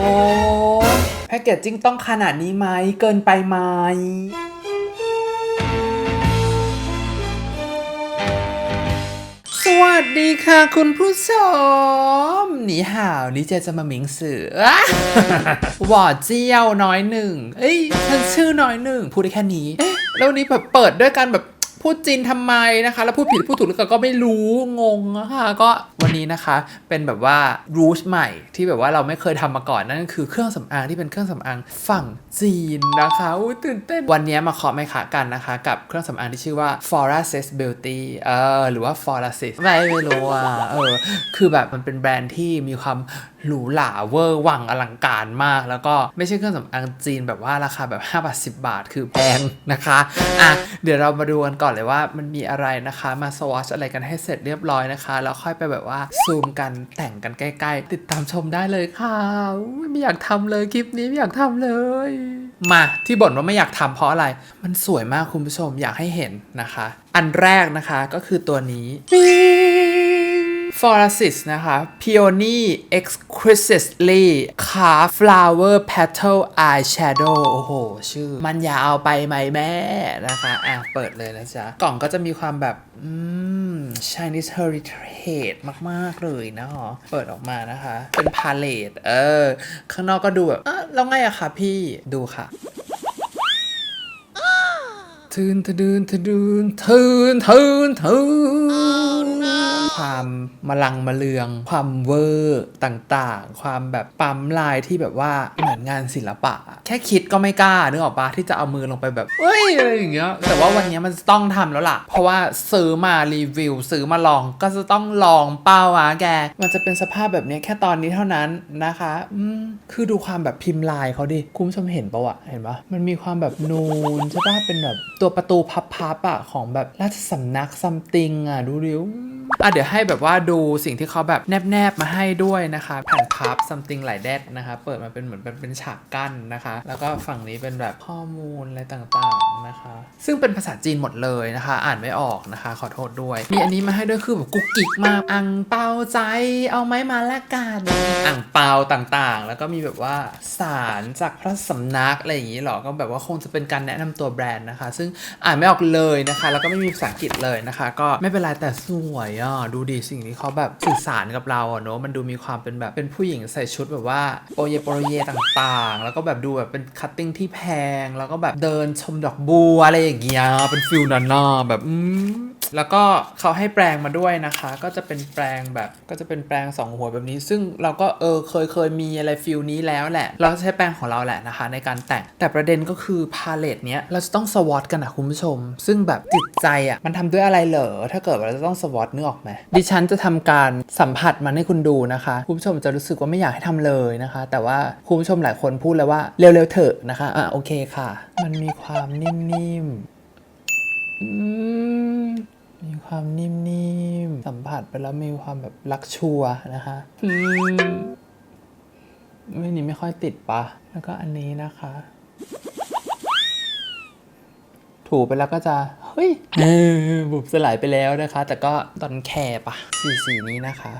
โอ้แพคเกจจิ้งต้องขนาดนี้ไหมเกินไปไหมสวัสดีค่ะคุณผู้ชมหนีห่าวนี่เจจะมาหมิงสือหวอเจียวน้อยหนึ่ง เอ้ยฉันชื่อน้อยหนึ่ง พูดได้แค่นี้ แล้ววันนี้แบบเปิดด้วยกันแบบ พูดจีนทำไมนะคะ แล้วพูดผิดพูดถูกหรือเปล่าก็ไม่รู้งงนะคะก็วันนี้นะคะเป็นแบบว่ารูชใหม่ที่แบบว่าเราไม่เคยทำมาก่อนนั่นก็คือเครื่องสำอางที่เป็นเครื่องสำอางฝั่งจีนนะคะอุ้ยตื่นเต้นวันนี้มาเคาะไม่ขากันนะคะ กับเครื่องสำอางที่ชื่อว่า Fora Sis Beauty เออหรือว่า Fora Sis ไม่ไม่รู้อะเออคือแบบมันเป็นแบรนด์ที่มีความหรูหราเวอร์วังอลังการมาก แล้วก็ไม่ใช่เครื่องสำอางจีนแบบว่าราคาแบบ5บาท10 บาท คือแพงนะคะอะเดี๋ยวเรามาดูกันก่อนเลยว่ามันมีอะไรนะคะ มาสวอชอะไรกันให้เสร็จเรียบร้อยนะคะ แล้วค่อยไปแบบว่าซูมกันแต่งกันใกล้ๆ ติดตามชมได้เลยค่ะไม่อยากทำเลยคลิปนี้ไม่อยากทำเลย มาที่บ่นว่าไม่อยากทำเพราะอะไร มันสวยมากคุณผู้ชมอยากให้เห็นนะคะ อันแรกนะคะก็คือตัวนี้ f o r a s i s นะคะ Peony Exquisitely Carved Flower Petal Eyeshadow โอ้โห ชื่อ มันยาวไปไหมแม่นะคะ อะ เปิดเลยนะจ๊ะ กล่องก็จะมีความแบบ อืม Chinese Heritage มาก ๆ เลยนะฮะเปิดออกมานะคะ เป็นพาเลตเออ ข้างนอกก็ดูแบบเออแล้วไงอะคะพี่ดูค่ะทืนทะดืนทะดืนทืนทืนทืน ความมาลังมาเลือง ความเวอร์ต่างๆ ความแบบปั๊มลายที่แบบว่าเหมือนงานศิลปะ แค่คิดก็ไม่กล้านึกออกปะที่จะเอามือลงไปแบบเฮ้ยอะไรอย่างเงี้ยแต่ว่าวันนี้มันต้องทำแล้วล่ะ เพราะว่าซื้อมารีวิว ซื้อมาลองก็จะต้องลองเป้าวะแก มันจะเป็นสภาพแบบนี้แค่ตอนนี้เท่านั้นนะคะอืมคือดูความแบบพิมพ์ลายเขาดิคุณผู้ชมเห็นปะวะเห็นปะมันมีความแบบนูนใช่ปะเป็นแบบตัวประตูพับๆอะของแบบราชสำนักซัมติงอะดูดิวอะเดี๋ยวให้แบบว่าดูสิ่งที่เขาแบบแนบๆมาให้ด้วยนะคะแผ่นพับ something หลายแดดนะคะเปิดมาเป็นเหมือนเป็นเป็นฉากกั้นนะคะ แล้วก็ฝั่งนี้เป็นแบบข้อมูลอะไรต่างๆนะคะ ซึ่งเป็นภาษาจีนหมดเลยนะคะ อ่านไม่ออกนะคะ ขอโทษด้วยมีอันนี้มาให้ด้วยคือแบบกุ๊กกิ๊กมากอังเปาใจเอาไหมมาแลกกันอังเปาต่างๆ แล้วก็มีแบบว่าสารจากพระสำนักอะไรอย่างนี้หรอก็แบบว่าคงจะเป็นการแนะนำตัวแบรนด์นะคะ ซึ่งอ่านไม่ออกเลยนะคะ แล้วก็ไม่มีภาษาอังกฤษเลยนะคะ ก็ไม่เป็นไรแต่สวยอะดูดีสิ่งที่เขาแบบสื่อสารกับเราอะเนอะมันดูมีความเป็นแบบเป็นผู้หญิงใส่ชุดแบบว่าโปรเยโปรเยต่างๆ แล้วก็แบบดูแบบเป็นคัตติ้งที่แพง แล้วก็แบบเดินชมดอกบัวอะไรอย่างเงี้ยเป็นฟิลนันนาแบบอืม แล้วก็เขาให้แปรงมาด้วยนะคะ ก็จะเป็นแปรงแบบก็จะเป็นแปรงสองหัวแบบนี้ ซึ่งเราก็เออเคยเคยมีอะไรฟิลนี้แล้วแหละ เราจะใช้แปรงของเราแหละนะคะ ในการแต่งแต่ประเด็นก็คือพาเลตเนี้ยเราจะต้องสวอตกันนะคุณผู้ชม ซึ่งแบบจิตใจอะมันทำด้วยอะไรเหรอถ้าเกิดเราจะต้องสวอตนึกออกไหมดิฉันจะทำการสัมผัสมันให้คุณดูนะคะคุณผู้ชมจะรู้สึกว่าไม่อยากให้ทำเลยนะคะ แต่ว่าคุณผู้ชมหลายคนพูดเลยว่าเร็วๆเถอะนะคะอะโอเคค่ะ มันมีความนิ่มๆอื มมีความนิ่มๆ สัมผัสไปแล้วมีความแบบรักชัวร์นะคะอืมไม่นี่ไม่ค่อยติดปะ แล้วก็อันนี้นะคะ ถูไปแล้วก็จะ เฮ้ยเออบุบสลายไปแล้วนะคะ แต่ก็ตอนแคร์ปะสีสีนี้นะคะ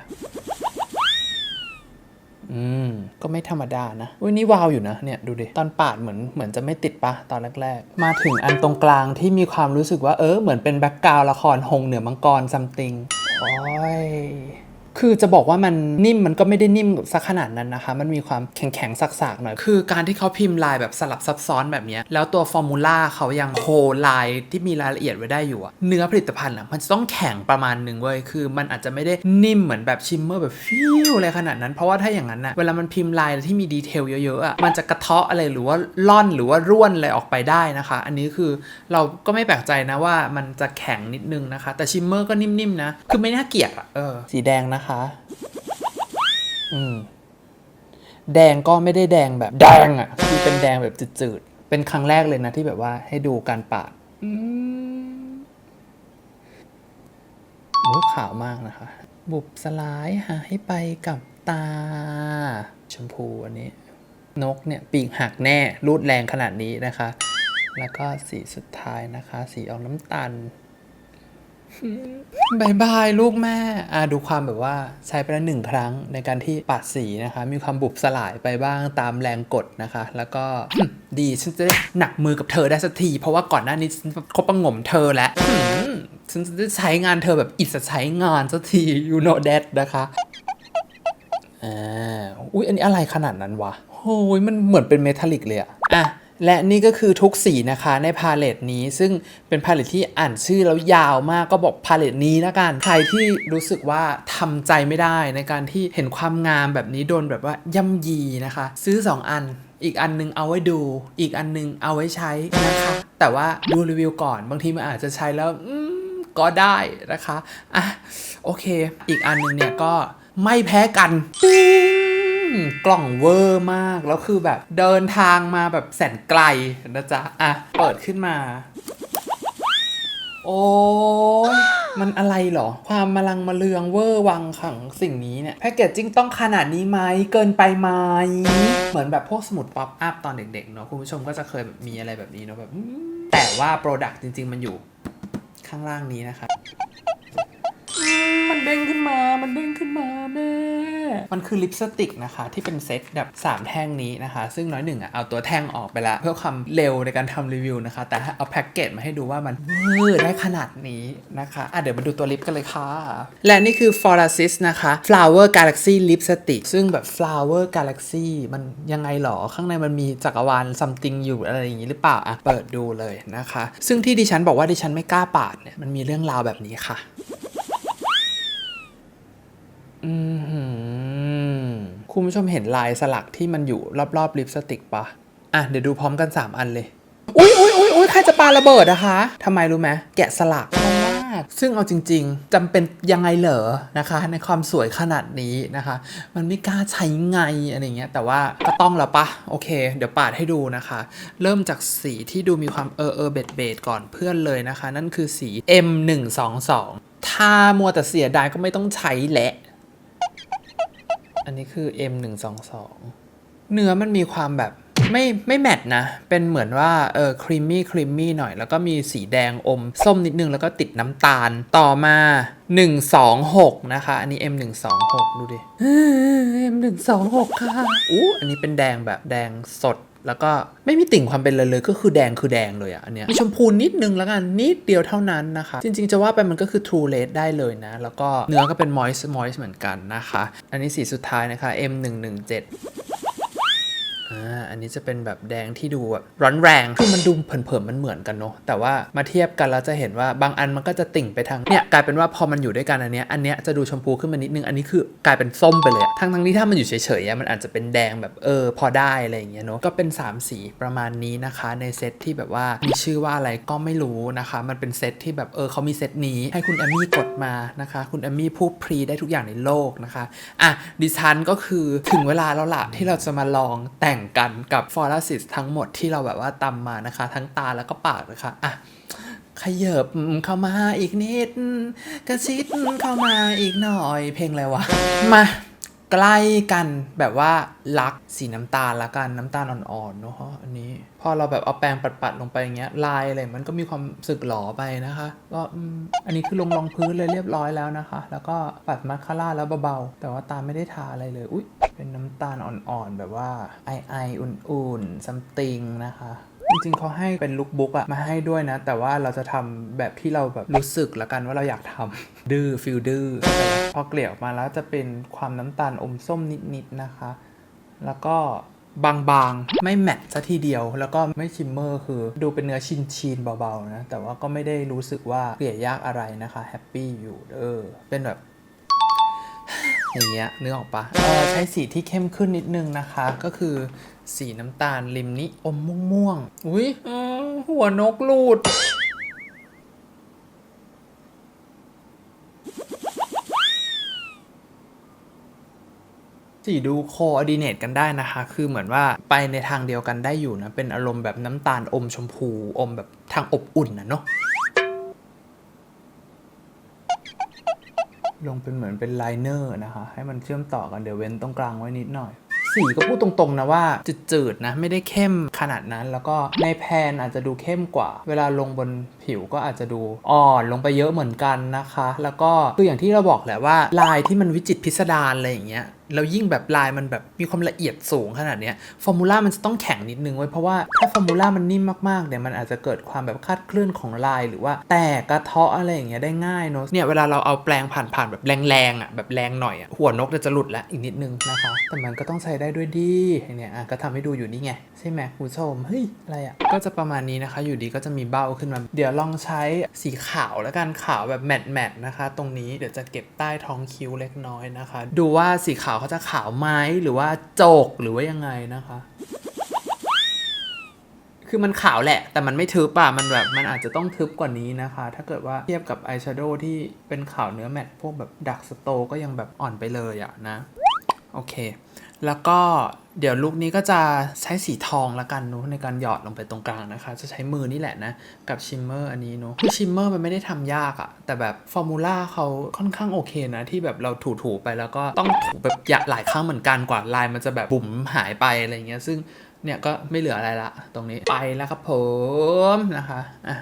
อืม ก็ไม่ธรรมดานะอุ้ยนี่วาวอยู่นะเนี่ยดูดิ ตอนปาดเหมือนเหมือนจะไม่ติดปะตอนแรกๆ มาถึงอันตรงกลางที่มีความรู้สึกว่าเออเหมือนเป็นแบ็กกราวละครหงเหนือมังกรซัมติงโอ้ย คือจะบอกว่ามันนิ่มมันก็ไม่ได้นิ่มสักขนาดนั้นนะคะ มันมีความแข็งแข็งๆสักๆหน่อย คือการที่เขาพิมพ์ลายแบบสลับซับซ้อนแบบเนี้ยแล้วตัวฟอร์มูล่าเขายังโฮลายที่มีรายละเอียดไว้ได้อยู่อะเนื้อผลิตภัณฑ์อะมันจะต้องแข็งประมาณหนึ่งเว้ย คือมันอาจจะไม่ได้นิ่มเหมือนแบบชิมเมอร์แบบฟิวอะไรขนาดนั้น เพราะว่าถ้าอย่างนั้นนะเวลามันพิมพ์ลายที่มีดีเทลเยอะๆอะมันจะกระเทาะอะไรหรือว่าล่อนหรือว่าร่วนอะไรออกไปได้นะคะ อันนี้คือเราก็ไม่แปลกใจนะว่ามันจะแข็งนิดนึงนะคะ แต่ชิมเมอร์ก็นิ่มๆนะ คือไม่น่าเกลียดอะเออสีแดงนะคะ อืม แดงก็ไม่ได้แดงแบบแดงอะ คือเป็นแดงแบบจืดๆ เป็นครั้งแรกเลยนะที่แบบว่าให้ดูการปาดอืมโอ้ขาวมากนะคะ บุบสลายหายไปกับตา ชมพูอันนี้ นกเนี่ย ปีกหักแน่รูดแรงขนาดนี้นะคะ แล้วก็สีสุดท้ายนะคะ สีออกน้ำตาล บายบายลูกแม่อ่าดูความแบบว่าใช้ไปแล้วหนึ่งครั้งในการที่ปัดสีนะคะ มีความบุบสลายไปบ้างตามแรงกดนะคะ แล้วก็ดีฉันจะได้หนักมือกับเธอได้สักที เพราะว่าก่อนหน้านี้ฉันคบประงมเธอแล้วฉันจะได้ใช้งานเธอแบบอิสระใช้งานสักที you know that นะคะอ่าอุ้ยอันนี้อะไรขนาดนั้นวะโอ้ยมันเหมือนเป็นเมทัลลิกเลยอะอะ และนี่ก็คือทุกสีนะคะในพาเลตนี้ซึ่งเป็นพาเลตที่อ่านชื่อแล้วยาวมากก็บอกพาเลตนี้ละกันใครที่รู้สึกว่าทำใจไม่ได้ในการที่เห็นความงามแบบนี้โดนแบบว่าย่ำยีนะคะ ซื้อ 2 อัน อีกอันนึงเอาไว้ดู อีกอันนึงเอาไว้ใช้นะคะแต่ว่าดูรีวิวก่อนบางทีมันอาจจะใช้แล้วก็ได้นะคะอะโอเค อีกอันหนึงเนี่ยก็ไม่แพ้กันปิ๊ง กล่องเวอร์มาก แล้วคือแบบเดินทางมาแบบแสนไกลนะจ๊ะ อะ เปิดขึ้นมา โอ้ยมันอะไรเหรอ ความมลังมาเลืองเวอร์วังขังสิ่งนี้เนี่ย แพคเกจจิ้งต้องขนาดนี้ไหม เกินไปไหม เหมือนแบบพวกสมุดป๊อปอัพตอนเด็กๆเนาะคุณผู้ชมก็จะเคยแบบมีอะไรแบบนี้เนาะแบบ แต่ว่าโปรดักต์จริง ๆ มันอยู่ข้างล่างนี้นะคะอื มันเด้งขึ้นมา มันเด้งขึ้นมาแม่ มันคือลิปสติกนะคะ ที่เป็นเซตแบบ3 แท่งนี้นะคะ ซึ่งน้อยหนึ่งอะเอาตัวแท่งออกไปละ เพื่อความเร็วในการทำรีวิวนะคะ แต่เอาแพ็กเกจมาให้ดูว่ามันเวอร์ได้ขนาดนี้นะคะอะเดี๋ยวมาดูตัวลิปกันเลยค่ะ และนี่คือ f o r a s i s นะคะ Flower Galaxy Lipstick ซึ่งแบบ Flower Galaxy มันยังไงหรอ ข้างในมันมีจักรวาล something อยู่อะไรอย่างนี้หรือเปล่าอะเปิดดูเลยนะคะ ซึ่งที่ดิฉันบอกว่าดิฉันไม่กล้าปาดเนี่ยมันมีเรื่องราวแบบนี้ค่ะ คุณผู้ชมเห็นลายสลักที่มันอยู่รอบๆลิปสติกปะอะเดี๋ยวดูพร้อมกัน 3 อันเลย อุ้ยอุ้ยอุ้ยอุ้ยใครจะปาระเบิดนะคะทำไมรู้ไหมแกะสลักมากซึ่งเอาจริง ๆจำเป็นยังไงเหรอนะคะ ในความสวยขนาดนี้นะคะ มันไม่กล้าใช้ไงอะไรเงี้ย แต่ว่าก็ต้องแล้วปะโอเค เดี๋ยวปาดให้ดูนะคะ เริ่มจากสีที่ดูมีความเออเออเบดเบดก่อนเพื่อนเลยนะคะ นั่นคือสี M122 ถ้ามัวแต่เสียดายก็ไม่ต้องใช้แหละ อันนี้คือ M122 เนื้อมันมีความแบบไม่ไม่แมทนะ เป็นเหมือนว่าเออครีมมี่ครีมมี่หน่อย แล้วก็มีสีแดงอม ส้มนิดนึง แล้วก็ติดน้ำตาลต่อมา 126 นะคะ อันนี้ M126 ดูดิ M126 ค่ะอู้อันนี้เป็นแดงแบบแดงสด แล้วก็ไม่มีติ่งความเป็นเลยเลยก็คือแดงคือแดงเลยอะอันเนี้ยมีชมพูนิดนึงแล้วกันนิดเดียวเท่านั้นนะคะ จริง ๆ จะว่าไปมันก็คือ True Red ได้เลยนะ แล้วก็เนื้อก็เป็น Moist Moist เหมือนกันนะคะ อันนี้สีสุดท้ายนะคะ M117 อ่าอันนี้จะเป็นแบบแดงที่ดูแบบร้อนแรงคือมันดูเผินๆมันเหมือนกันเนาะแต่ว่ามาเทียบกันแล้วจะเห็นว่าบางอันมันก็จะติ่งไปทางเนี่ยกลายเป็นว่าพอมันอยู่ด้วยกันอันเนี้ยอันเนี้ยจะดูชมพูขึ้นมานิดนึงอันนี้คือกลายเป็นส้มไปเลยทั้งทั้งที่ถ้ามันอยู่เฉยๆมันอาจจะเป็นแดงแบบเออพอได้อะไรอย่างเงี้ยเนาะก็เป็น 3 สีประมาณนี้นะคะ ในเซตที่แบบว่ามีชื่อว่าอะไรก็ไม่รู้นะคะ มันเป็นเซตที่แบบเออเขามีเซตนี้ให้คุณแอมมี่กดมานะคะ คุณแอมมี่พูดพรีได้ทุกอย่างในโลกนะคะอะดิฉันก็คือถึงเวลาแล้วล่ะที่เราจะมาลองแต่งกันกับฟอร์ซิสทั้งหมดที่เราแบบว่าตำมานะคะ ทั้งตาแล้วก็ปากนะคะอะขยับเข้ามาอีกนิด กระชิดเข้ามาอีกหน่อย เพลงอะไรวะ มาใกล้กันแบบว่าลักสีน้ำตาลละกันน้ำตาลอ่อนๆเนาะอันนี้ พอเราแบบเอาแปรงปัดๆลงไปอย่างเงี้ยลายอะไรมันก็มีความสึกหลอไปนะคะ ก็อันนี้คือลงรองพื้นเลยเรียบร้อยแล้วนะคะ แล้วก็ปัดมัสคาร่าแล้วเบาๆ แต่ว่าตาไม่ได้ทาอะไรเลยอุ๊ยเป็นน้ำตาลอ่อนๆ แบบว่าไอไอๆอุ่นๆซัมติงนะคะจริงๆเขาให้เป็นลุคบุ๊กอะมาให้ด้วยนะ แต่ว่าเราจะทำแบบที่เราแบบรู้สึกละกันว่าเราอยากทำดื้อฟิลดื้อพอเกลี่ยออกมาแล้วจะเป็นความน้ำตาลอมส้มนิดๆนะคะ แล้วก็ บางๆ ไม่แมทซะทีเดียว แล้วก็ไม่ชิมเมอร์คือ ดูเป็นเนื้อชินชีนๆเบาๆนะ แต่ว่าก็ไม่ได้รู้สึกว่าเกลี่ยยากอะไรนะคะแฮปปี้อยู่เออเป็นแบบ อย่างเงี้ยนึกออกปะเออใช้สีที่เข้มขึ้นนิดนึงนะคะ ก็คือสีน้ำตาลริมนี้อมม่วงๆอุ้ยหัวนกลุด สีดูโคอดีเนตกันได้นะคะ คือเหมือนว่าไปในทางเดียวกันได้อยู่นะ เป็นอารมณ์แบบน้ำตาลอมชมพูอมแบบทางอบอุ่นนะเนาะลงเป็นเหมือนเป็นไลเนอร์นะคะ ให้มันเชื่อมต่อกันเดี๋ยวเว้นตรงกลางไว้นิดหน่อย สีก็พูดตรงๆนะว่าจืดๆนะ ไม่ได้เข้มขนาดนั้น แล้วก็ในแพนอาจจะดูเข้มกว่า เวลาลงบนผิวก็อาจจะดูอ่อนลงไปเยอะเหมือนกันนะคะ แล้วก็คืออย่างที่เราบอกแหละว่าลายที่มันวิจิตรพิสดารอะไรอย่างเงี้ย แล้วยิ่งแบบลายมันแบบมีความละเอียดสูงขนาดเนี้ยฟอร์มูล่ามันจะต้องแข็งนิดนึงไว้เพราะว่าถ้าฟอร์มูล่ามันนิ่มมากๆเนี่ยมันอาจจะเกิดความแบบคลาดเคลื่อนของลาย หรือว่าแตกกระเทาะอะไรอย่างเงี้ยได้ง่ายเนอะเนี่ยเวลาเราเอาแปรงผ่านๆแบบแรงๆอะแบบแรงหน่อยอะหัวนกจะหลุดแล้วอีกนิดนึงนะคะ แต่มันก็ต้องใช้ได้ด้วยดีเนี่ยอะก็ทำให้ดูอยู่นี่ไงใช่ไหมคุณผู้ชมเฮ้ยอะไรอะก็จะประมาณนี้นะคะ อยู่ดีก็จะมีเบ้าขึ้นมา เดี๋ยวลองใช้สีขาวแล้วกันขาวแบบแมตต์แมตต์นะคะ ตรงนี้เดี๋ยวจะเก็บใต้ท้องคิ้วเล็กน้อยนะคะ ดูว่าสีขาวเขาจะขาวไหมหรือว่าโจกหรือว่ายังไงนะคะ คือมันขาวแหละ แต่มันไม่ทึบอะมันแบบมันอาจจะต้องทึบกว่านี้นะคะ ถ้าเกิดว่าเทียบกับอายแชโดว์ที่เป็นขาวเนื้อแมตต์พวกแบบดักสโตก็ยังแบบอ่อนไปเลยอะนะ โอเค แล้วก็ เดี๋ยวลุคนี้ก็จะใช้สีทองละกันเนอะในการหยอดลงไปตรงกลางนะคะ จะใช้มือนี่แหละนะ กับชิมเมอร์อันนี้เนอะคือชิมเมอร์มันไม่ได้ทำยากอะแต่แบบฟอร์มูล่าเขาค่อนข้างโอเคนะ ที่แบบเราถูๆไปแล้วก็ต้องถูแบบหยะหลายครั้งเหมือนกันกว่าลายมันจะแบบบุ๋มหายไปอะไรเงี้ยซึ่งเนี่ยก็ไม่เหลืออะไรละ ตรงนี้ไปแล้วครับผมนะคะอะ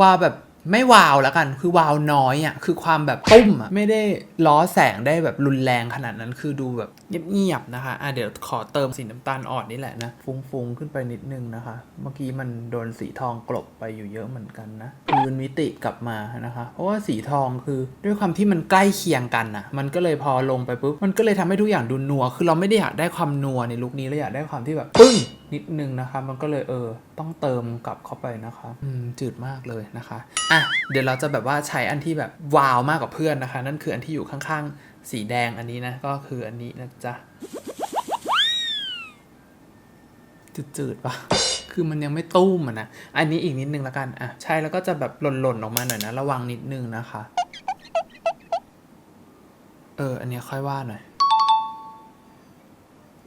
วาแบบ ไม่วาวแล้วกัน คือวาวน้อยอะคือความแบบตุ้มอะไม่ได้ล้อแสงได้แบบรุนแรงขนาดนั้น คือดูแบบเงียบๆนะคะอะเดี๋ยวขอเติมสีน้ำตาลอ่อนนี่แหละนะฟุ้งๆขึ้นไปนิดนึงนะคะ เมื่อกี้มันโดนสีทองกลบไปอยู่เยอะเหมือนกันนะคืนมิติกลับมานะคะ เพราะว่าสีทองคือด้วยความที่มันใกล้เคียงกันนะมันก็เลยพอลงไปปุ๊บมันก็เลยทำให้ทุกอย่างดูนัว คือเราไม่ได้อยากได้ความนัวในลุคนี้เราอยากได้ความที่แบบปึ้ง นิดนึงนะคะ มันก็เลยเออ ต้องเติมกลับเข้าไปนะคะอืมจืดมากเลยนะคะอะเดี๋ยวเราจะแบบว่าใช้อันที่แบบวาวมากกว่าเพื่อนนะคะ นั่นคืออันที่อยู่ข้างๆ สีแดงอันนี้นะ ก็คืออันนี้นะจ๊ะจืดๆปะคือมันยังไม่ตุ้มอะนะ อันนี้อีกนิดนึงละกันอะใช่แล้วก็จะแบบหล่นๆออกมาหน่อยนะ ระวังนิดนึงนะคะ เออ อันนี้ค่อยว่าหน่อย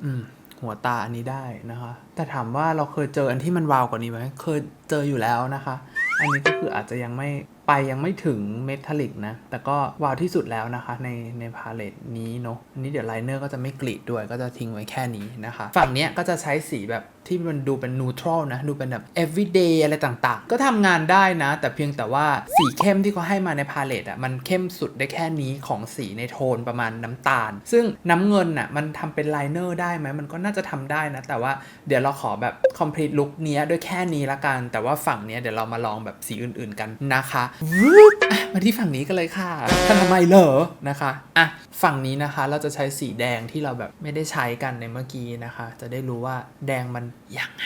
อืม หัวตาอันนี้ได้นะคะ แต่ถามว่าเราเคยเจออันที่มันวาวกว่านี้ไหมเคยเจออยู่แล้วนะคะ อันนี้ก็คืออาจจะยังไม่ ไปยังไม่ถึงเมทัลลิกนะ แต่ก็วาวที่สุดแล้วนะคะในในพาเลตนี้เนาะอันนี้เดี๋ยวไลเนอร์ก็จะไม่กรีดด้วยก็จะทิ้งไว้แค่นี้นะคะ ฝั่งเนี้ยก็จะใช้สีแบบที่มันดูเป็นนูทรัลนะ ดูเป็นแบบ everyday อะไรต่างๆ ก็ทำงานได้นะ แต่เพียงแต่ว่าสีเข้มที่เขาให้มาในพาเลตอะมันเข้มสุดได้แค่นี้ของสีในโทนประมาณน้ำตาล ซึ่งน้ำเงินอะมันทำเป็นไลเนอร์ได้ไหมมันก็น่าจะทำได้นะ แต่ว่าเดี๋ยวเราขอแบบ complete look เนี้ยด้วยแค่นี้ละกัน แต่ว่าฝั่งเนี้ยเดี๋ยวเรามาลองแบบสีอื่นๆกันนะคะมาที่ฝั่งนี้กันเลยค่ะท่านทำไมเหรอนะคะอะฝั่งนี้นะคะเราจะใช้สีแดงที่เราแบบไม่ได้ใช้กันในเมื่อกี้นะคะ จะได้รู้ว่าแดงมันยังไง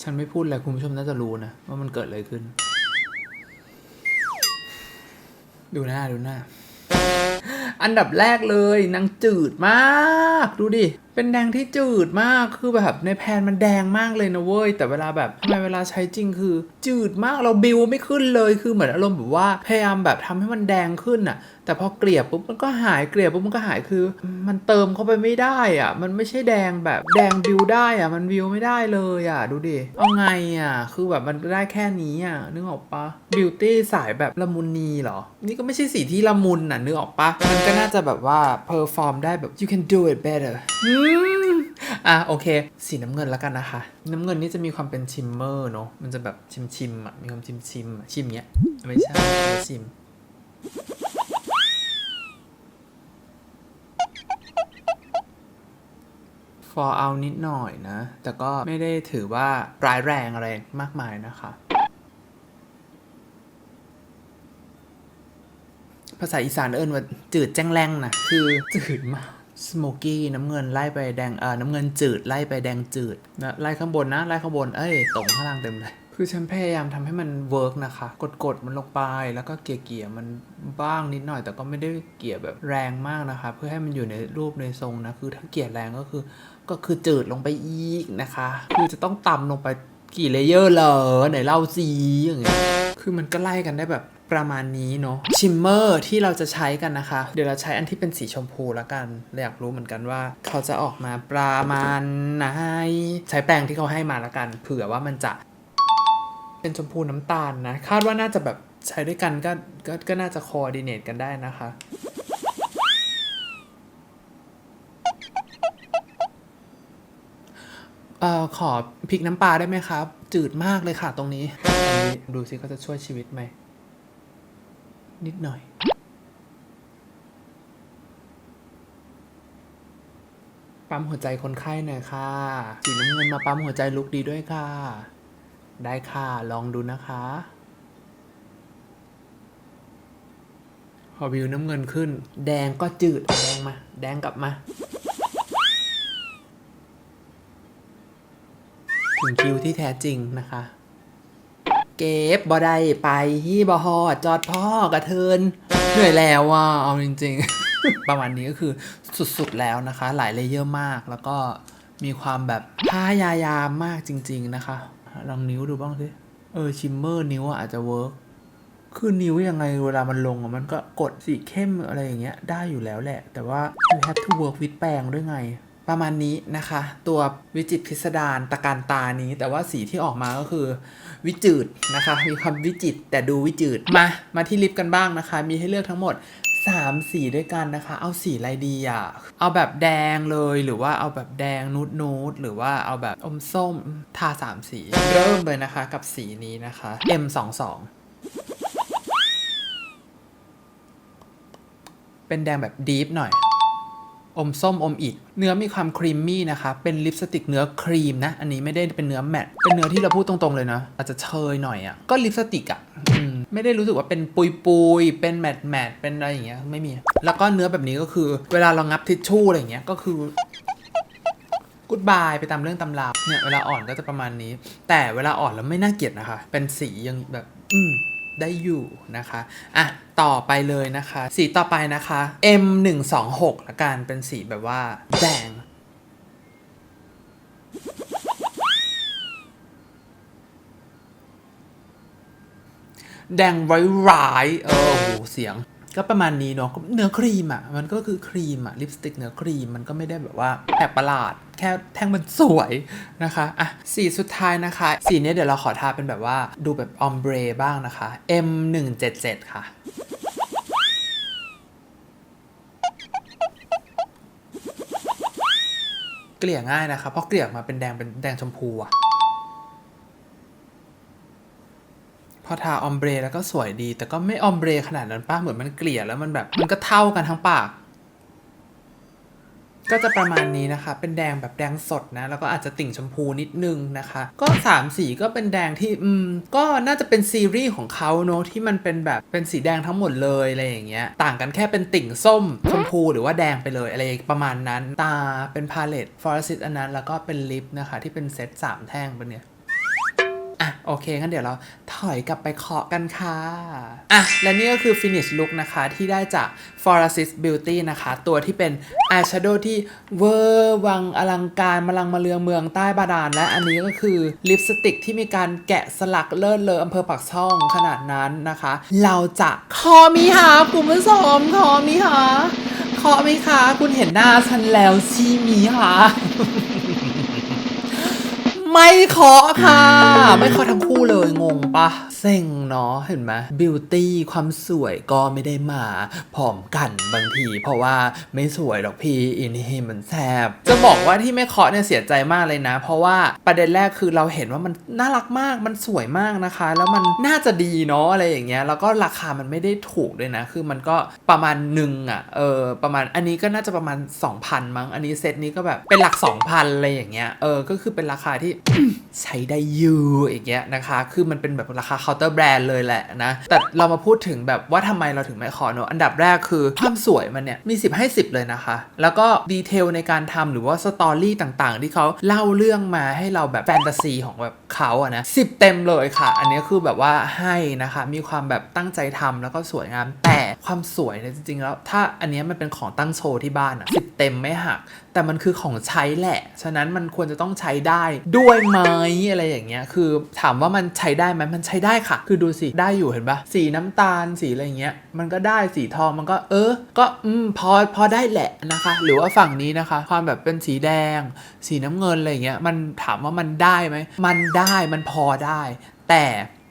ฉันไม่พูดอะไรคุณผู้ชมน่าจะรู้นะ ว่ามันเกิดอะไรขึ้น ดูหน้าดูหน้า อันดับแรกเลยนางจืดมาก ดูดิเป็นแดงที่จืดมาก คือแบบในแพนมันแดงมากเลยนะเว้ย แต่เวลาแบบทำไมเวลาใช้จริงคือ จืดมาก เราบิวไม่ขึ้นเลย คือเหมือนอารมณ์แบบว่าพยายามแบบทำให้มันแดงขึ้นอะแต่พอเกลี่ยปุ๊บมันก็หายเกลี่ยปุ๊บมันก็หายคือ มันเติมเข้าไปไม่ได้อะมันไม่ใช่แดงแบบแดงบิวได้อะมันบิวไม่ได้เลยอะดูดิเอาไงอะคือแบบมันได้แค่นี้อะนึกออกปะบิวตี้สายแบบละมุนนีเหรอ นี่ก็ไม่ใช่สีที่ละมุนน่ะนึกออกปะมันก็น่าจะแบบว่าเพอร์ฟอร์มได้แบบ you can do it better อือะโอเค สีน้ำเงินแล้วกันนะคะ น้ำเงินนี่จะมีความเป็นชิมเมอร์เนาะมันจะแบบชิมชิมอะมีความชิมชิมชิมเนี้ยไม่ใช่ชิมฟอร์เอานิดหน่อยนะ แต่ก็ไม่ได้ถือว่าร้ายแรงอะไรมากมายนะคะ ภาษาอีสานเอิ้นว่าจืดแจ้งแรงนะ คือจืดมาก สโมกี้น้ำเงินไล่ไปแดงเออน้ำเงินจืดไล่ไปแดงจืดนะไล่ข้างบนนะไล่ข้างบนเอ้ยตรงข้างล่างเต็มเลยคือฉันพยายามทำให้มันเวิร์กนะคะ กดกดๆมันลงไปแล้วก็เกลี่ยเกี่ยมันบ้างนิดหน่อย แต่ก็ไม่ได้เกลี่ยแบบแรงมากนะคะ เพื่อให้มันอยู่ในรูปในทรงนะคือถ้าเกลี่ยแรงก็คือ ก็คือจืดลงไปอีกนะคะ คือจะต้องต่ำลงไปกี่เลเยอร์เหรอไหนเล่าซีอย่างเงี้ยคือมันก็ไล่กันได้แบบ ประมาณนี้เนาะชิมเมอร์ที่เราจะใช้กันนะคะ เดี๋ยวเราใช้อันที่เป็นสีชมพูแล้วกันเราอยากรู้เหมือนกันว่า เขาจะออกมาประมาณไหนใช้แปรงที่เขาให้มาแล้วกัน เผื่อว่ามันจะ เป็นชมพูน้ำตาลนะ คาดว่าน่าจะแบบใช้ด้วยกันก็ก็ก็น่าจะคอร์ดิเนตกันได้นะคะเอ่อขอพริกน้ำปลาได้ไหมครับ จืดมากเลยค่ะตรงนี้อันนี้ดูสิเขาจะช่วยชีวิตไหม นิดหน่อย ปั๊มหัวใจคนไข้หน่อยค่ะสีน้ำเงินมาปั๊มหัวใจลุกดีด้วยค่ะ ได้ค่ะ ลองดูนะคะพอวิวน้ำเงินขึ้น แดงก็จืดแดงมา แดงกลับมาถึงคิวที่แท้จริงนะคะ เก็บบอได้ไปฮี่บอฮอดจอดพ่อกระเทินเหนื่อยแล้วว่ะเอาจริง ๆ ประมาณนี้ก็คือสุดๆแล้วนะคะ หลายเลเยอร์มากแล้วก็มีความแบบพายายามมากจริง ๆนะคะ ลองนิ้วดูบ้างสิเออชิมเมอร์นิ้วอาจจะเวิร์กคือนิ้วยังไงเวลามันลงมันก็กดสีเข้มอะไรอย่างเงี้ยได้อยู่แล้วแหละ แต่ว่า you have to work with แปรงด้วยไง ประมาณนี้นะคะ ตัววิจิตพิสดารตะการตานี้ แต่ว่าสีที่ออกมาก็คือ วิจืดนะคะ มีความวิจิตรแต่ดูวิจืดมา มาที่ลิปกันบ้างนะคะ มีให้เลือกทั้งหมด3สีด้วยกันนะคะ เอาสีอะไรดีอะ เอาแบบแดงเลย หรือว่าเอาแบบแดงนูดนูดหรือว่าเอาแบบอมส้ม ทา3สี เริ่มเลยนะคะกับสีนี้นะคะ M22 เป็นแดงแบบดีฟหน่อย อมส้มอมอิดเนื้อมีความครีมมี่นะคะ เป็นลิปสติกเนื้อครีมนะ อันนี้ไม่ได้เป็นเนื้อแมตต์เป็นเนื้อที่เราพูดตรงๆเลยนะ อาจจะเชยหน่อยอะ่ะ ก็ลิปสติกอะ่ะไม่ได้รู้สึกว่าเป็นปุยปุยเป็นแมตต์แมตต์เป็นอะไรอย่างเงี้ย ไม่มี แล้วก็เนื้อแบบนี้ก็คือ เวลาเรางับทิชชู่อะไรอย่างเงี้ย ก็คือกูดบายไปตามเรื่องตำราเนี่ยเวลาอ่อนก็จะประมาณนี้ แต่เวลาอ่อนแล้วไม่น่าเกลียดนะคะ เป็นสียังแบบ อืม ได้อยู่นะคะอะต่อไปเลยนะคะ สีต่อไปนะคะ M 1 2 6 ละกันเป็นสีแบบว่าแดงแดงไวร้าย เออโหเสียง ก็ประมาณนี้เนาะเนื้อครีมอะ มันก็คือครีมอะลิปสติกเนื้อครีมมันก็ไม่ได้แบบว่าแปลกประหลาด แค่แท่งมันสวยนะคะอะสีสุดท้ายนะคะ สีนี้เดี๋ยวเราขอทาเป็นแบบว่าดูแบบออมเบรบ้างนะคะ M 1 7 7 ค่ะเกลี่ยง่ายนะคะเพราะเกลี่ยมาเป็นแดงเป็นแดงชมพูอะ อทาออมเบรแล้วก็สวยดี แต่ก็ไม่ออมเบรขนาดนั้นป้าเหมือนมันเกลี่ยแล้วมันแบบมันก็เท่ากันทั้งปาก ก็จะประมาณนี้นะคะ เป็นแดงแบบแดงสดนะ แล้วก็อาจจะติ่งชมพูนิดนึงนะคะ ก็3ามสีก็เป็นแดงที่อืมก็น่าจะเป็นซีรีส์ของเขาเนอะที่มันเป็นแบบเป็นสีแดงทั้งหมดเลยอะไรอย่างเงี้ย ต่างกันแค่เป็นติ่งส้มชมพูหรือว่าแดงไปเลยอะไรประมาณนั้น ตาเป็นพาเลตฟอร์ซิตอันนั้น แล้วก็เป็นลิปนะคะ ที่เป็นเซตสามแท่งเป็นเนี่ย อะโอเคงั้นเดี๋ยวเราถอยกลับไปเคาะกันค่ะอะและนี่ก็คือ finish look นะคะที่ได้จาก f o r a s i s Beauty นะคะ ตัวที่เป็น eyeshadow ที่เวอร์วังอลังการมาลังมาเลืองเมืองใต้บาดาลและอันนี้ก็คือลิปสติกที่มีการแกะสลักเลิศเลออำเภอปากช่องขนาดนั้นนะคะ เราจะขอมีหาคุณผู้ชมขอมีหาขอมีคะ คุณเห็นหน้าฉันแล้วใชีมีหา ไม่เคาะค่ะ ไม่เคาะทั้งคู่เลยงงปะเซ็งเนาะเห็นไหมบิวตี้ความสวยก็ไม่ได้มาพร้อมกันบางที เพราะว่าไม่สวยหรอกพี่อินนี่มันแซบจะบอกว่าที่ไม่เคาะเนี่ยเสียใจมากเลยนะ เพราะว่าประเด็นแรกคือเราเห็นว่ามันน่ารักมากมันสวยมากนะคะ แล้วมันน่าจะดีเนาะอะไรอย่างเงี้ยแล้วก็ราคามันไม่ได้ถูกด้วยนะ คือมันก็ประมาณหนึ่งอะ่ะเออประมาณอันนี้ก็น่าจะประมาณ 2,000 มั้ง อันนี้เซตนี้ก็แบบเป็นหลัก 2,000อะไรอย่างเงี้ยเออก็คือเป็นราคาที่ใช้ได้อยู่อย่างเงี้ยนะคะ คือมันเป็นแบบราคาเคาน์เตอร์แบรนด์เลยแหละนะ แต่เรามาพูดถึงแบบว่าทำไมเราถึงไม่ขอเนอะอันดับแรกคือความสวยมันเนี่ยมี 10 ให้ 10 เลยนะคะ แล้วก็ดีเทลในการทำหรือว่าสตอรี่ต่างๆ ที่เขาเล่าเรื่องมาให้เราแบบแฟนตาซีของแบบเขาอะนะสิเต็มเลยค่ะ อันนี้คือแบบว่าให้นะคะ มีความแบบตั้งใจทำแล้วก็สวยงาม แต่ความสวยเนี่ยจริงๆแล้ว ถ้าอันนี้มันเป็นของตั้งโชว์ที่บ้านอะสิ เต็มไม่หัก แต่มันคือของใช้แหละ ฉะนั้นมันควรจะต้องใช้ได้ด้วยไหมอะไรอย่างเงี้ย คือถามว่ามันใช้ได้ไหมมันใช้ได้ค่ะ คือดูสิ ได้อยู่เห็นปะสีน้ำตาลสีอะไรเงี้ย มันก็ได้สีทองมันก็เออ ก็อืมพอพอได้แหละนะคะ หรือว่าฝั่งนี้นะคะ ความแบบเป็นสีแดง สีน้ำเงินอะไรเงี้ย มันถามว่ามันได้ไหม มันได้มันพอได้ แต่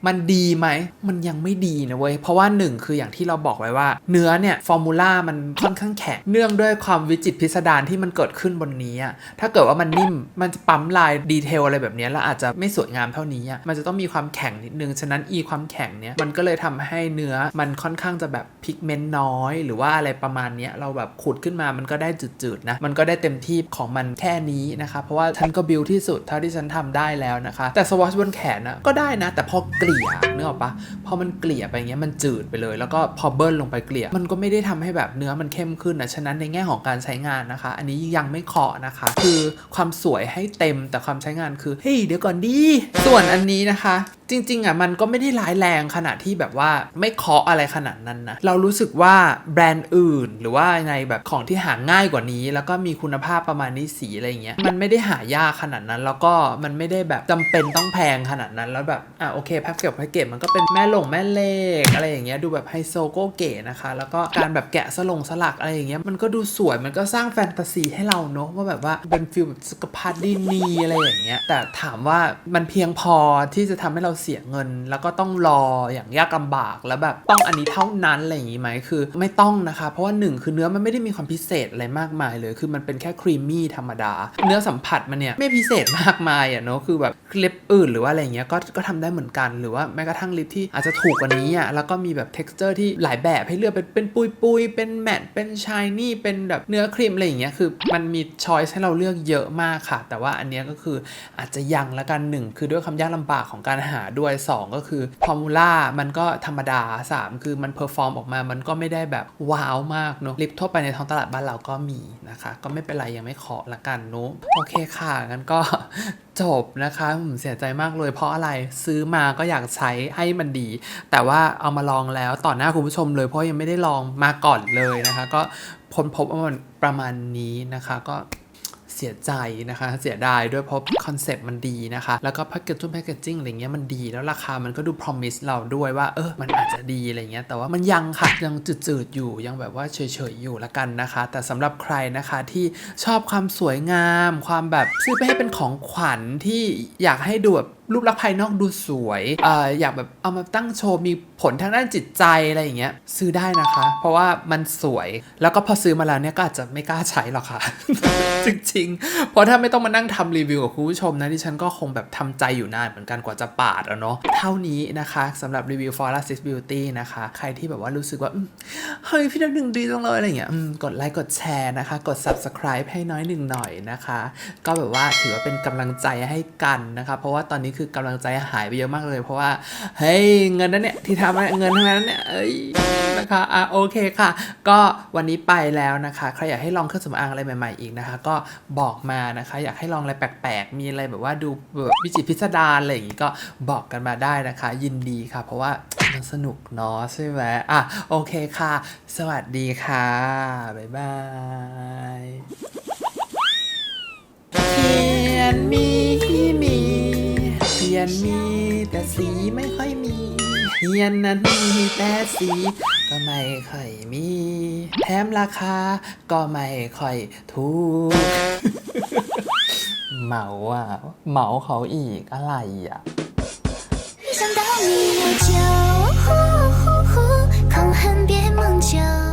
มันดีไหม มันยังไม่ดีนะเว้ย เพราะว่าหนึ่งคืออย่างที่เราบอกไว้ว่า เนื้อเนี่ยฟอร์มูล่ามันค่อนข้างแข็ง เนื่องด้วยความวิจิตพิสดารที่มันเกิดขึ้นบนนี้อะถ้าเกิดว่ามันนิ่ม มันจะปั๊มลายดีเทลอะไรแบบนี้แล้วอาจจะไม่สวยงามเท่านี้อะมันจะต้องมีความแข็งนิดนึง ฉะนั้นอีความแข็งเนี้ยมันก็เลยทำให้เนื้อมันค่อนข้างจะแบบพิกเมนต์น้อย หรือว่าอะไรประมาณนี้เราแบบขุดขึ้นมามันก็ได้จืดๆนะ มันก็ได้เต็มที่ของมันแค่นี้นะคะ เพราะว่าฉันก็บิวที่สุดเท่าที่ฉันทำได้แล้วนะคะ แต่สวอชบนแขนนะก็ได้นะ แต่พอเกลี่ยเนึกออกปะพอมันเกลี่ยไปเงี้ยมันจืดไปเลย แล้วก็พอเบิ้ลลงไปเกลี่ย มันก็ไม่ได้ทำให้แบบเนื้อมันเข้มขึ้นนะฉะนั้นในแง่ของการใช้งานนะคะ อันนี้ยังไม่เคาะนะคะ คือความสวยให้เต็มแต่ความใช้งานคือเฮ้ยเดี๋ยวก่อนดี ส่วนอันนี้นะคะ จริงๆอะมันก็ไม่ได้ร้ายแรงขนาดที่แบบว่าไม่เคาะอะไรขนาดนั้นนะเรารู้สึกว่าแบรนด์อื่น หรือว่าในแบบของที่หาง่ายกว่านี้ แล้วก็มีคุณภาพประมาณนี้สีอะไรเงี้ยมันไม่ได้หายากขนาดนั้น แล้วก็มันไม่ได้แบบจำเป็นต้องแพงขนาดนั้นแล้วแบบอะโอเคแพ็คเกจแพ็คเกจมันก็เป็นแม่หลงแม่เลขอะไรอย่างเงี้ยดูแบบไฮโซโกเก๋นะคะ แล้วก็การแบบแกะสลงสลักอะไรอย่างเงี้ยมันก็ดูสวยมันก็สร้างแฟนตาซีให้เราเนอะว่าแบบว่าเป็นฟิลแบบสกพาร์ดีนีอะไรอย่างเงี้ยแต่ถามว่ามันเพียงพอที่จะทำให้เราเสียเงิน แล้วก็ต้องรออย่างยากลำบากแล้วแบบต้องอันนี้เท่านั้นอะไรอย่างงี้ไหมคือไม่ต้องนะคะ เพราะว่าหนึ่งคือเนื้อมันไม่ได้มีความพิเศษอะไรมากมายเลย คือมันเป็นแค่ครีมมี่ธรรมดา เนื้อสัมผัสมันเนี่ยไม่พิเศษมากมายอะเนอะคือแบบเล็บอื่นหรือว่าอะไรเงี้ยก็ก็ทำได้เหมือนกันหรือว่าแม้กระทั่งลิปที่อาจจะถูกกว่านี้อะแล้วก็มีแบบ t e x t อร์ที่หลายแบบให้เลือกเป็นเป็นปุยปุยเป็นแมตต์เป็นชายนี่เป็นแบบเนื้อครีมอะไรอย่างเงี้ยคือมันมีช้อยส์ให้เราเลือกเยอะมากค่ะ แต่ว่าอันเนี้ยก็คืออาจจะยังละกันหนึ่งคือด้วยความยากลำบากของการหาด้วยสองก็คือฟอร์มูล่ามันก็ธรรมดาสามคือมันเพอร์ฟอร์มออกมามันก็ไม่ได้แบบว้าวมากเนอะลิปทั่วไปในท้องตลาดบ้านเราก็มีนะคะ ก็ไม่เป็นไรยังไม่ขอละกันเนอะโอเคค่ะงั้นก็จบนะคะผมเสียใจมากเลยเพราะอะไรซื้อมาก็อยากใช้ให้มันดี แต่ว่าเอามาลองแล้วต่อหน้าคุณผู้ชมเลยเพราะยังไม่ได้ลองมาก่อนเลยนะคะ ก็พ้นพบว่ามันประมาณนี้นะคะก็ สียใจนะคะ เสียดายด้วยเพราะคอนเซปต์มันดีนะคะ แล้วก็แพคเกจจุ้แพคเกจจิ้งอะไรเงี้ยมันดี แล้วราคามันก็ดูพรอมิสเราด้วยว่าเออมันอาจจะดีอะไรเงี้ยแต่ว่ามันยังค่ะยังจืดๆอยู่ยังแบบว่าเฉยๆอยู่ละกันนะคะ แต่สำหรับใครนะคะที่ชอบความสวยงาม ความแบบซื้อไปให้เป็นของขวัญที่อยากให้ดูแบบ รูปลักษณ์ภายนอกดูสวยเอ่ออยากแบบเอามาตั้งโชว์มีผลทางด้านจิตใจอะไรอย่างเงี้ยซื้อได้นะคะ เพราะว่ามันสวยแล้วก็พอซื้อมาแล้วเนี่ยก็อาจจะไม่กล้าใช้หรอกค่ะ จริงๆ เพราะถ้าไม่ต้องมานั่งทำรีวิวกับคุณผู้ชมนะดิฉันก็คงแบบทำใจอยู่นานเหมือนกันกว่าจะปาดอะเนาะเท่านี้นะคะสำหรับรีวิว Flora Six Beauty นะคะ ใครที่แบบว่ารู้สึกว่าเฮ้ยพี่นักหนึ่งดีจังเลยอะไรเงี้ยกดไลค์กดแชร์นะคะ กด subscribe ให้น้อยหนึ่งหน่อยนะคะ ก็แบบว่าถือว่าเป็นกำลังใจให้กันนะคะ เพราะว่าตอนนี้คือกำลังใจหายไปเยอะมากเลย เพราะว่าเฮ้ยเงินนั้นเนี่ยที่ทำเงินทั้งนั้นเนี่ยเอ้ยนะคะอะโอเคค่ะ ก็วันนี้ไปแล้วนะคะใครอยากให้ลองเครื่องสำอางอะไรใหม่ๆอีกนะคะ ก็บอกมานะคะ อยากให้ลองอะไรแปลกๆ มีอะไรแบบว่าดูแบบวิจิตรพิสดารอะไรอย่างงี้ก็บอกกันมาได้นะคะ ยินดีค่ะ เพราะว่ามันสนุกเนาะใช่ไหมอะโอเคค่ะ สวัสดีค่ะ บ๊ายบายเขียนมีมี ยนมี แต่สีไม่ค่อยมีเขียนนั้นมีแต่สี ก็ไม่ค่อยมี แถมราคาก็ไม่ค่อยถูก เหมาอ่ะ เหมาเขาอีกอะไรอ่ะ 没想到你有酒，呼呼呼，空恨别梦久。